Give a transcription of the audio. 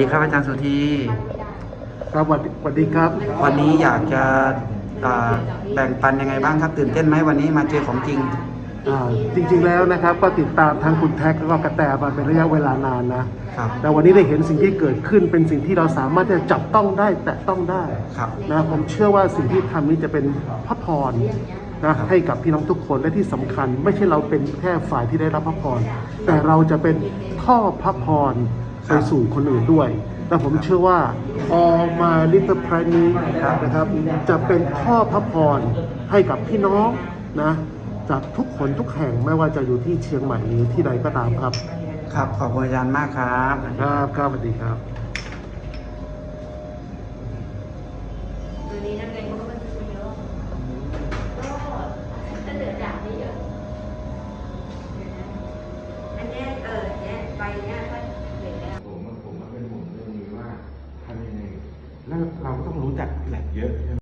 สวัสดีครับอาจารย์สุธีครับสวัสดีสวัสดีครับ วันนี้อยากจะอ่าแบ่งปันยังไงบ้างครับ ตื่นเต้นไหมวันนี้มาเจอของจริงอ่าจริง ๆ แล้วนะครับ ก็ติดตามทางคุณแท็กแล้วก็กระแตมาเป็นระยะเวลานานนะครับแต่วันนี้ได้เห็นสิ่งที่เกิดขึ้นเป็นสิ่งที่เราสามารถจะจับต้องได้แตะต้องได้ครับนะผมเชื่อว่าสิ่งที่ทำนี้จะเป็นพระพรนะครับให้กับพี่น้องทุกคนและที่สำคัญ ไม่ใช่เราเป็นแค่ฝ่ายที่ได้รับพระพรแต่เราจะเป็นท่อพระพร ไปสู่คนอื่นด้วย และผมเชื่อว่า all my little prayer นี้นะครับ จะเป็นท่อพระพรให้กับพี่น้องนะจากทุกคนทุกแห่งไม่ว่าจะอยู่ที่เชียงใหม่หรือที่ใดก็ตามครับ ครับ ขอบคุณอาจารย์มากครับ ครับครับสวัสดีครับ แล้วเราก็ต้องรู้จักแหล่งเยอะใช่ไหม